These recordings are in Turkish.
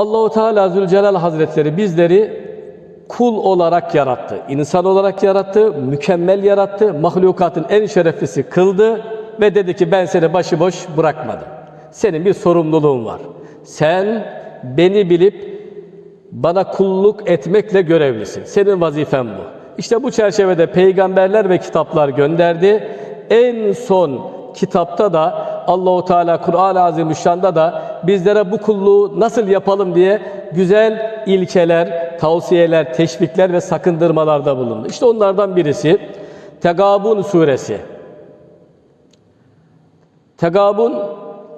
Allahu Teala Zülcelal Hazretleri bizleri kul olarak yarattı, insan olarak yarattı, mükemmel yarattı, mahlukatın en şereflisi kıldı ve dedi ki ben seni başıboş bırakmadım. Senin bir sorumluluğun var. Sen beni bilip bana kulluk etmekle görevlisin. Senin vazifen bu. İşte bu çerçevede peygamberler ve kitaplar gönderdi. En son kitapta da Allahu Teala Kur'an-ı Azimüşşan'da da bizlere bu kulluğu nasıl yapalım diye güzel ilkeler, tavsiyeler, teşvikler ve sakındırmalarda bulundu. İşte onlardan birisi Tegabun suresi. Tegabun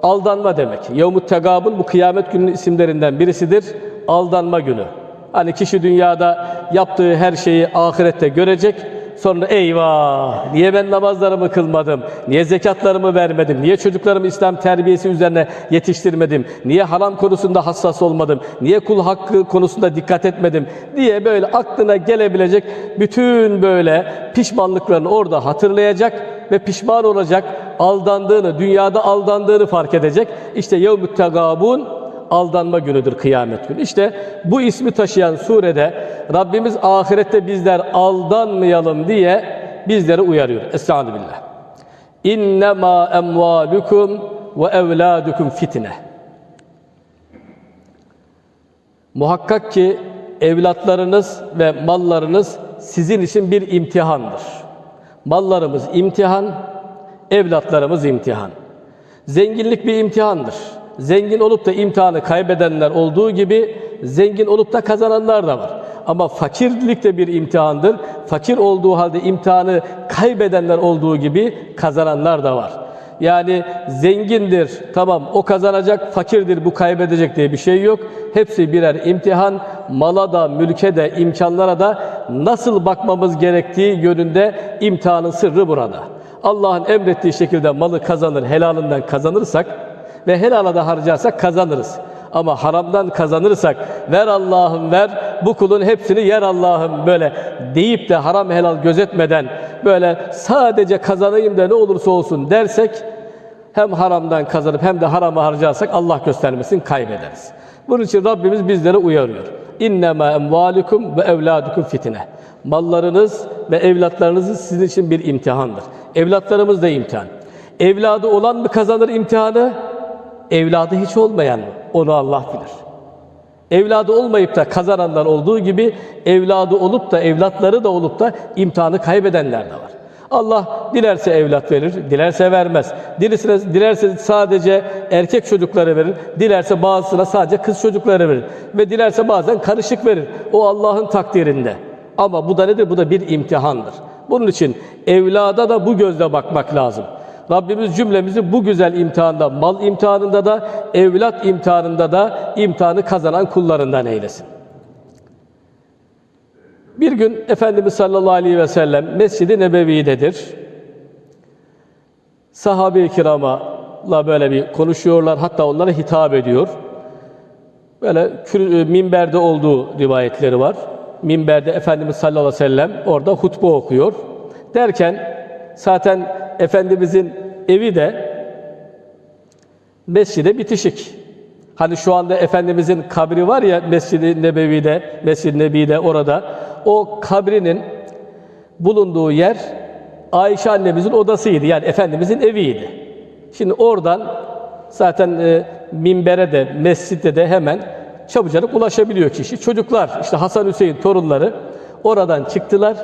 aldanma demek. Yevmut tegabun bu kıyamet gününün isimlerinden birisidir. Aldanma günü. Hani kişi dünyada yaptığı her şeyi ahirette görecek. Sonra eyvah niye ben namazlarımı kılmadım? Niye zekatlarımı vermedim? Niye çocuklarımı İslam terbiyesi üzerine yetiştirmedim? Niye haram konusunda hassas olmadım? Niye kul hakkı konusunda dikkat etmedim? diye böyle aklına gelebilecek bütün böyle pişmanlıklarını orada hatırlayacak ve pişman olacak, aldandığını, dünyada aldandığını fark edecek. İşte yevmüt tegabun aldanma günüdür kıyamet günü. İşte bu ismi taşıyan surede Rabbimiz ahirette bizler aldanmayalım diye bizleri uyarıyor. Estaizu billah. İnnemâ emvâlukum ve evlâdukum fitne. Muhakkak ki evlatlarınız ve mallarınız sizin için bir imtihandır. Mallarımız imtihan, evlatlarımız imtihan. Zenginlik bir imtihandır. Zengin olup da imtihanı kaybedenler olduğu gibi zengin olup da kazananlar da var. Ama fakirlik de bir imtihandır. Fakir olduğu halde imtihanı kaybedenler olduğu gibi kazananlar da var. Yani zengindir, tamam o kazanacak, fakirdir bu kaybedecek diye bir şey yok. Hepsi birer imtihan. Mala da, mülke de, imkanlara da nasıl bakmamız gerektiği yönünde imtihanın sırrı burada. Allah'ın emrettiği şekilde malı kazanır, helalinden kazanırsak ve helala da harcarsak kazanırız. Ama haramdan kazanırsak ver Allah'ım ver bu kulun hepsini yer Allah'ım böyle deyip de haram helal gözetmeden böyle sadece kazanayım da ne olursa olsun dersek hem haramdan kazanıp hem de harama harcarsak Allah göstermesin kaybederiz. Bunun için Rabbimiz bizlere uyarıyor. İnnemâ emvâlukum ve evlâdukum fitne. Mallarınız ve evlatlarınız sizin için bir imtihandır. Evlatlarımız da imtihan. Evladı olan mı kazanır imtihanı? Evladı hiç olmayan mı? Onu Allah bilir. Evladı olmayıp da kazananlar olduğu gibi evladı olup da evlatları da olup da imtihanı kaybedenler de var. Allah dilerse evlat verir, dilerse vermez. Dilerse, dilerse sadece erkek çocukları verir, dilerse bazısına sadece kız çocukları verir. Ve dilerse bazen karışık verir. O Allah'ın takdirinde. Ama bu da nedir? Bu da bir imtihandır. Bunun için evlada da bu gözle bakmak lazım. Rabbimiz cümlemizi bu güzel imtihanda, mal imtihanında da, evlat imtihanında da imtihanı kazanan kullarından eylesin. Bir gün Efendimiz sallallahu aleyhi ve sellem Mescid-i Nebevi'dedir. Sahabe-i kiramla böyle bir konuşuyorlar, hatta onlara hitap ediyor. Böyle kür- minberde olduğu rivayetleri var. Minberde Efendimiz sallallahu aleyhi ve sellem orada hutbe okuyor. Derken zaten Efendimizin evi de mescide bitişik. Hani şu anda Efendimizin kabri var ya Mescid-i Nebevi'de, Mescid-i Nebi'de orada. O kabrinin bulunduğu yer Ayşe annemizin odasıydı. Yani Efendimizin eviydi. Şimdi oradan zaten e, minbere de, mescitte de hemen çabucak ulaşabiliyor kişi. Çocuklar, işte Hasan Hüseyin torunları oradan çıktılar.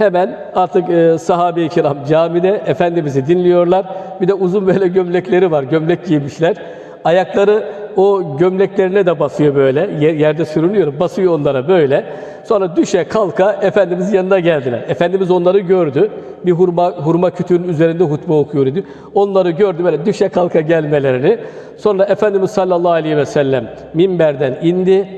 Hemen artık e, sahabe-i kiram camide Efendimiz'i dinliyorlar. Bir de uzun böyle gömlekleri var, gömlek giymişler. Ayakları o gömleklerine de basıyor böyle, yer- yerde sürünüyor, basıyor onlara böyle. Sonra düşe kalka Efendimizin yanına geldiler. Efendimiz onları gördü. Bir hurma, hurma kütüğünün üzerinde hutbe okuyor idi. Onları gördü böyle düşe kalka gelmelerini. Sonra Efendimiz sallallahu aleyhi ve sellem minberden indi.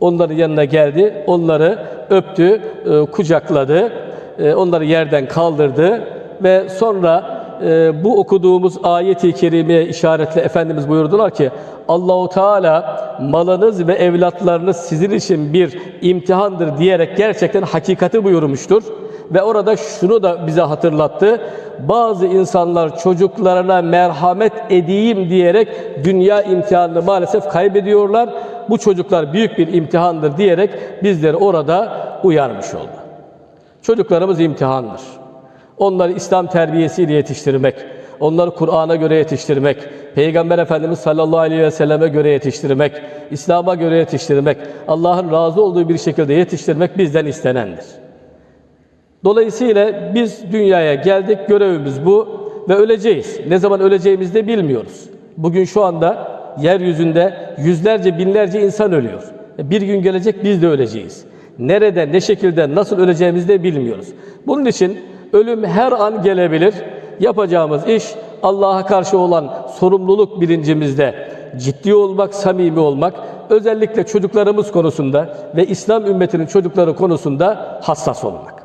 Onların yanına geldi. Onları öptü, e, kucakladı. E, Onları yerden kaldırdı ve sonra e, bu okuduğumuz ayeti kerimeye işaretle Efendimiz buyurdular ki Allahu Teala malınız ve evlatlarınız sizin için bir imtihandır diyerek gerçekten hakikati buyurmuştur. ve orada şunu da bize hatırlattı. Bazı insanlar çocuklarına merhamet edeyim diyerek dünya imtihanını maalesef kaybediyorlar. Bu çocuklar büyük bir imtihandır diyerek bizleri orada uyarmış oldu. Çocuklarımız imtihandır. Onları İslam terbiyesiyle yetiştirmek, onları Kur'an'a göre yetiştirmek, Peygamber Efendimiz sallallahu aleyhi ve selleme göre yetiştirmek, İslam'a göre yetiştirmek, Allah'ın razı olduğu bir şekilde yetiştirmek bizden istenendir. Dolayısıyla biz dünyaya geldik, görevimiz bu ve öleceğiz. Ne zaman öleceğimizi de bilmiyoruz. Bugün şu anda yeryüzünde yüzlerce, binlerce insan ölüyor. Bir gün gelecek biz de öleceğiz. Nerede, ne şekilde, nasıl öleceğimizi de bilmiyoruz. Bunun için ölüm her an gelebilir. Yapacağımız iş Allah'a karşı olan sorumluluk bilincimizde ciddi olmak, samimi olmak, özellikle çocuklarımız konusunda ve İslam ümmetinin çocukları konusunda hassas olmak.